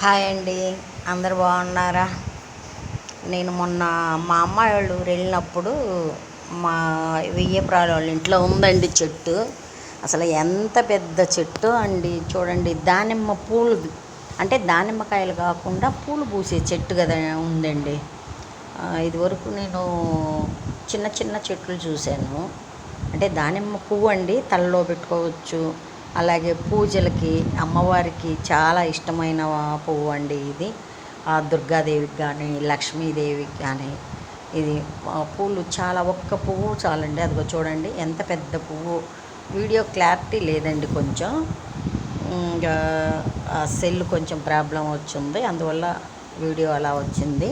Hi అండి. అందరు బాగున్నారా? నేను మొన్న మా అమ్మాయి వాళ్ళ ఊరు వెళ్ళినప్పుడు మా వెయ్యప్రాల వాళ్ళ ఇంట్లో ఉందండి చెట్టు. అసలు ఎంత పెద్ద చెట్టు అండి చూడండి. దానిమ్మ పూలు అంటే దానిమ్మకాయలు కాకుండా పూలు పూసే చెట్టు కదా ఉందండి. ఇదివరకు నేను చిన్న చిన్న చెట్లు చూశాను. అంటే దానిమ్మ పువ్వు అండి తలలో పెట్టుకోవచ్చు. అలాగే పూజలకి అమ్మవారికి చాలా ఇష్టమైన పువ్వు అండి ఇది. ఆ దుర్గాదేవికి కానీ లక్ష్మీదేవికి కానీ ఇది పూలు చాలా ఒక్క పువ్వు చాలండి. అదిగో చూడండి ఎంత పెద్ద పువ్వు. వీడియో క్లారిటీ లేదండి కొంచెం. ఇంకా సెల్ కొంచెం ప్రాబ్లం వచ్చింది. అందువల్ల వీడియో అలా వచ్చింది.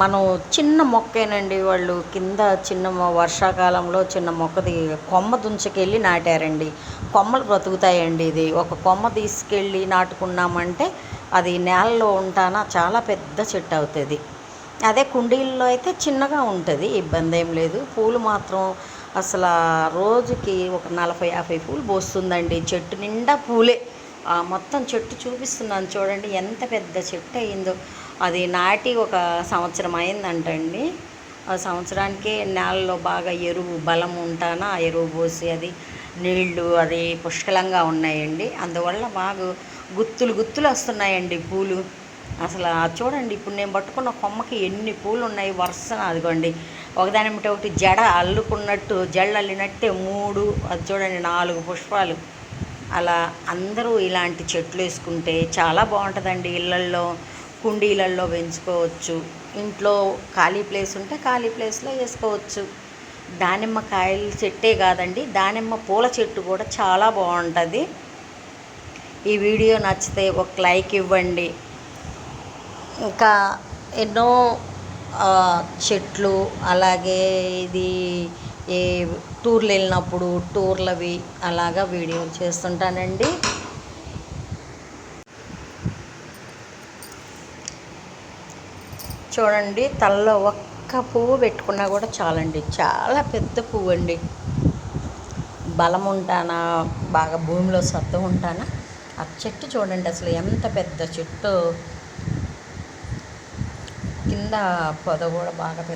మనం చిన్న మొక్కేనండి వాళ్ళు కింద చిన్న వర్షాకాలంలో చిన్న మొక్కది కొమ్మ దుంచకెళ్ళి నాటారండి. కొమ్మలు బ్రతుకుతాయండి ఇది. ఒక కొమ్మ తీసుకెళ్ళి నాటుకున్నామంటే అది నేలలో ఉంటానా చాలా పెద్ద చెట్టు అవుతుంది. అదే కుండీల్లో అయితే చిన్నగా ఉంటుంది ఇబ్బంది ఏం లేదు. పూలు మాత్రం అసలు రోజుకి ఒక నలభై యాభై పూలు పోస్తుందండి. చెట్టు నిండా పూలే. ఆ మొత్తం చెట్టు చూపిస్తున్నాను చూడండి ఎంత పెద్ద చెట్టు అయిందో. అది నాటి ఒక సంవత్సరం అయిందంటండి ఆ సంవత్సరానికి నేలలో బాగా ఎరువు బలం ఉంటానా ఆ ఎరువు పోసి అది నీళ్ళు అది పుష్కలంగా ఉన్నాయండి. అందువల్ల బాగా గుత్తులు గుత్తులు వస్తున్నాయండి పూలు. అసలు చూడండి ఇప్పుడు నేను పట్టుకున్న కొమ్మకి ఎన్ని పూలు ఉన్నాయి వరుసన అదిగోండి. ఒకదాని మిట ఒకటి జడ అల్లుకున్నట్టు జడ అల్లినట్టే మూడు అది చూడండి నాలుగు పుష్పాలు. అలా అందరూ ఇలాంటి చెట్లు వేసుకుంటే చాలా బాగుంటుందండి ఇళ్ళల్లో. కుండీలల్లో పెంచుకోవచ్చు ఇంట్లో ఖాళీ ప్లేస్ ఉంటే ఖాళీ ప్లేస్లో వేసుకోవచ్చు. దానిమ్మ కాయల చెట్టే కాదండి దానిమ్మ పూల చెట్టు కూడా చాలా బాగుంటుంది. ఈ వీడియో నచ్చితే ఒక లైక్ ఇవ్వండి. ఇంకా ఎన్నో చెట్లు అలాగే ఇది ఏ టూర్లు వెళ్ళినప్పుడు టూర్లవి అలాగా వీడియోలు చేస్తుంటానండి. చూడండి తలలో ఒక్క పువ్వు పెట్టుకున్నా కూడా చాలండి. చాలా పెద్ద పువ్వు అండి బలం ఉంటానా? బాగా భూమిలో సత్తు ఉంటానా? ఆ చెట్టు చూడండి అసలు ఎంత పెద్ద చెట్టు. కింద పొద కూడా బాగా పెద్ద